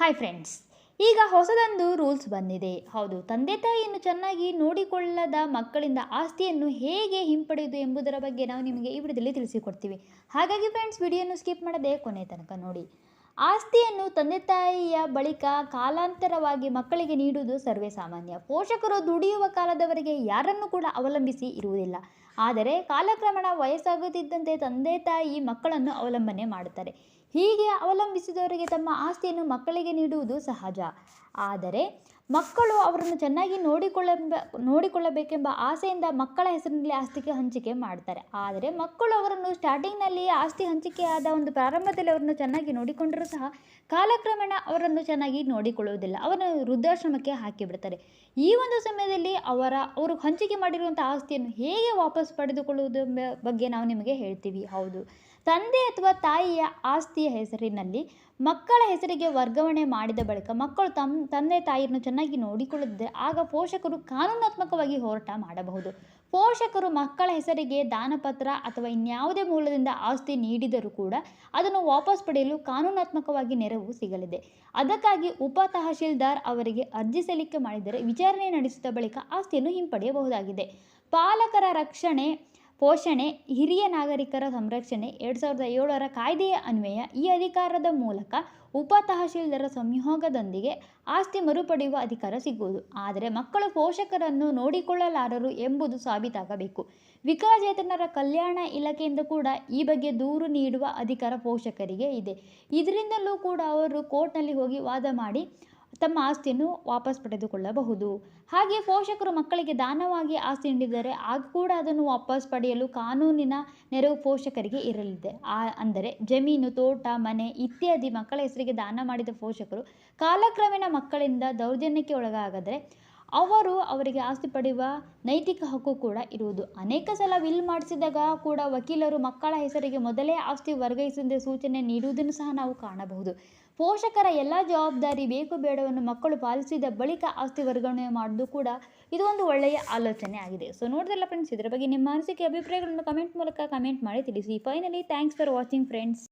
Hi friends ಈಗ ಹೊಸದೊಂದು rules ಬಂದಿದೆ. ಹೌದು, ತಂದೆ ತಾಯಿಯನ್ನು ಚೆನ್ನಾಗಿ ನೋಡಿಕೊಳ್ಳದ ಮಕ್ಕಳಿಂದ ಆಸ್ತಿಯನ್ನು ಹೇಗೆ ಹಿಂಪಡೆಯುವುದು ಎಂಬುದರ ಬಗ್ಗೆ ನಾವು ನಿಮಗೆ ಈ ವಿಡಿಯೋದಲ್ಲಿ ತಿಳಿಸಿಕೊಡ್ತೀವಿ. ಹಾಗಾಗಿ ಫ್ರೆಂಡ್ಸ್ ವಿಡಿಯೋನು ಸ್ಕಿಪ್ ಮಾಡದೆ ಕೊನೆ ತನಕ ನೋಡಿ. ಆಸ್ತಿಯನ್ನು ತಂದೆ ತಾಯಿಯ ಬಳಿಕ ಕಾಲಾಂತರವಾಗಿ ಮಕ್ಕಳಿಗೆ ನೀಡುವುದು ಸರ್ವೇ ಸಾಮಾನ್ಯ. ಪೋಷಕರು ದುಡಿಯುವ ಕಾಲದವರೆಗೆ ಯಾರನ್ನು ಕೂಡ ಅವಲಂಬಿಸಿ ಇರುವುದಿಲ್ಲ. ಆದರೆ ಕಾಲಕ್ರಮಣ ವಯಸ್ಸಾಗುತ್ತಿದ್ದಂತೆ ತಂದೆ ತಾಯಿ ಮಕ್ಕಳನ್ನು ಅವಲಂಬನೆ ಮಾಡುತ್ತಾರೆ. ಹೀಗೆ ಅವಲಂಬಿಸಿದವರಿಗೆ ತಮ್ಮ ಆಸ್ತಿಯನ್ನು ಮಕ್ಕಳಿಗೆ ನೀಡುವುದು ಸಹಜ. ಆದರೆ ಮಕ್ಕಳು ಅವರನ್ನು ಚೆನ್ನಾಗಿ ನೋಡಿಕೊಳ್ಳೆಂಬ, ನೋಡಿಕೊಳ್ಳಬೇಕೆಂಬ ಆಸೆಯಿಂದ ಮಕ್ಕಳ ಹೆಸರಿನಲ್ಲಿ ಆಸ್ತಿಗೆ ಹಂಚಿಕೆ ಮಾಡ್ತಾರೆ. ಆದರೆ ಮಕ್ಕಳು ಅವರನ್ನು ಸ್ಟಾರ್ಟಿಂಗ್ನಲ್ಲಿ ಆಸ್ತಿ ಹಂಚಿಕೆಯಾದ ಒಂದು ಪ್ರಾರಂಭದಲ್ಲಿ ಅವರನ್ನು ಚೆನ್ನಾಗಿ ನೋಡಿಕೊಂಡರೂ ಸಹ ಕಾಲಕ್ರಮೇಣ ಅವರನ್ನು ಚೆನ್ನಾಗಿ ನೋಡಿಕೊಳ್ಳುವುದಿಲ್ಲ. ಅವರನ್ನು ವೃದ್ಧಾಶ್ರಮಕ್ಕೆ ಹಾಕಿಬಿಡ್ತಾರೆ ಈ ಒಂದು ಸಮಯದಲ್ಲಿ ಅವರ, ಅವರು ಹಂಚಿಕೆ ಮಾಡಿರುವಂಥ ಆಸ್ತಿಯನ್ನು ಹೇಗೆ ವಾಪಸ್ ಪಡೆದುಕೊಳ್ಳುವುದು ಬಗ್ಗೆ ನಾವು ನಿಮಗೆ ಹೇಳ್ತೀವಿ. ಹೌದು. ತಂದೆ ಅಥವಾ ತಾಯಿಯ ಹೆಸರಿನಲ್ಲಿ ಮಕ್ಕಳ ಹೆಸರಿಗೆ ವರ್ಗಾವಣೆ ಮಾಡಿದ ಬಳಿಕ ಮಕ್ಕಳು ತಮ್ಮ ತಂದೆ ತಾಯಿಯನ್ನು ಚೆನ್ನಾಗಿ ನೋಡಿಕೊಳ್ಳದಿದ್ದರೆ ಆಗ ಪೋಷಕರು ಕಾನೂನಾತ್ಮಕವಾಗಿ ಹೋರಾಟ ಮಾಡಬಹುದು. ಪೋಷಕರು ಮಕ್ಕಳ ಹೆಸರಿಗೆ ದಾನಪತ್ರ ಅಥವಾ ಇನ್ಯಾವುದೇ ಮೂಲದಿಂದ ಆಸ್ತಿ ನೀಡಿದರೂ ಕೂಡ ಅದನ್ನು ವಾಪಸ್ ಪಡೆಯಲು ಕಾನೂನಾತ್ಮಕವಾಗಿ ನೆರವು ಸಿಗಲಿದೆ. ಅದಕ್ಕಾಗಿ ಉಪ ತಹಶೀಲ್ದಾರ್ ಅವರಿಗೆ ಅರ್ಜಿ ಸಲ್ಲಿಕೆ ಮಾಡಿದರೆ ವಿಚಾರಣೆ ನಡೆಸಿದ ಬಳಿಕ ಆಸ್ತಿಯನ್ನು ಹಿಂಪಡೆಯಬಹುದಾಗಿದೆ. ಪಾಲಕರ ರಕ್ಷಣೆ ಪೋಷಣೆ, ಹಿರಿಯ ನಾಗರಿಕರ ಸಂರಕ್ಷಣೆ, ಎರಡು ಸಾವಿರದ ಏಳರ ಕಾಯ್ದೆಯ ಅನ್ವಯ ಈ ಅಧಿಕಾರದ ಮೂಲಕ ಉಪ ತಹಶೀಲ್ದಾರ ಸಂಯೋಗದೊಂದಿಗೆ ಆಸ್ತಿ ಮರುಪಡೆಯುವ ಅಧಿಕಾರ ಸಿಗುವುದು. ಆದರೆ ಮಕ್ಕಳು ಪೋಷಕರನ್ನು ನೋಡಿಕೊಳ್ಳಲಾರರು ಎಂಬುದು ಸಾಬೀತಾಗಬೇಕು. ವಿಕಲಚೇತನರ ಕಲ್ಯಾಣ ಇಲಾಖೆಯಿಂದ ಕೂಡ ಈ ಬಗ್ಗೆ ದೂರು ನೀಡುವ ಅಧಿಕಾರ ಪೋಷಕರಿಗೆ ಇದೆ. ಇದರಿಂದಲೂ ಕೂಡ ಅವರು ಕೋರ್ಟ್ನಲ್ಲಿ ಹೋಗಿ ವಾದ ಮಾಡಿ ತಮ್ಮ ಆಸ್ತಿಯನ್ನು ವಾಪಸ್ ಪಡೆದುಕೊಳ್ಳಬಹುದು. ಹಾಗೆ ಪೋಷಕರು ಮಕ್ಕಳಿಗೆ ದಾನವಾಗಿ ಆಸ್ತಿ ನೀಡಿದರೆ ಆಗ ಕೂಡ ಅದನ್ನು ವಾಪಸ್ ಪಡೆಯಲು ಕಾನೂನಿನ ನೆರವು ಪೋಷಕರಿಗೆ ಇರಲಿದೆ. ಆ, ಅಂದರೆ ಜಮೀನು, ತೋಟ, ಮನೆ ಇತ್ಯಾದಿ ಮಕ್ಕಳ ಹೆಸರಿಗೆ ದಾನ ಮಾಡಿದ ಪೋಷಕರು ಕಾಲಕ್ರಮೇಣ ಮಕ್ಕಳಿಂದ ದೌರ್ಜನ್ಯಕ್ಕೆ ಒಳಗಾಗದರೆ ಅವರು ಅವರಿಗೆ ಆಸ್ತಿ ಪಡೆಯುವ ನೈತಿಕ ಹಕ್ಕು ಕೂಡ ಇರುವುದು. ಅನೇಕ ಸಲ ವಿಲ್ ಮಾಡಿಸಿದಾಗ ಕೂಡ ವಕೀಲರು ಮಕ್ಕಳ ಹೆಸರಿಗೆ ಮೊದಲೇ ಆಸ್ತಿ ವರ್ಗಾಯಿಸದೆ ಸೂಚನೆ ನೀಡುವುದನ್ನು ಸಹ ನಾವು ಕಾಣಬಹುದು. ಪೋಷಕರ ಎಲ್ಲ ಜವಾಬ್ದಾರಿ ಬೇಕು ಬೇಡವನ್ನು ಮಕ್ಕಳು ಪಾಲಿಸಿದ ಬಳಿಕ ಆಸ್ತಿ ವರ್ಗಾವಣೆ ಮಾಡೋದು ಕೂಡ ಇದು ಒಂದು ಒಳ್ಳೆಯ ಆಲೋಚನೆ ಆಗಿದೆ. ಸೊ ನೋಡಿದ್ರಲ್ಲ ಫ್ರೆಂಡ್ಸ್ ಇದರ ಬಗ್ಗೆ ನಿಮ್ಮ ಅನಿಸಿಕೆ, ಅಭಿಪ್ರಾಯಗಳನ್ನು ಕಮೆಂಟ್ ಮೂಲಕ ಕಮೆಂಟ್ ಮಾಡಿ ತಿಳಿಸಿ. Finally thanks for watching friends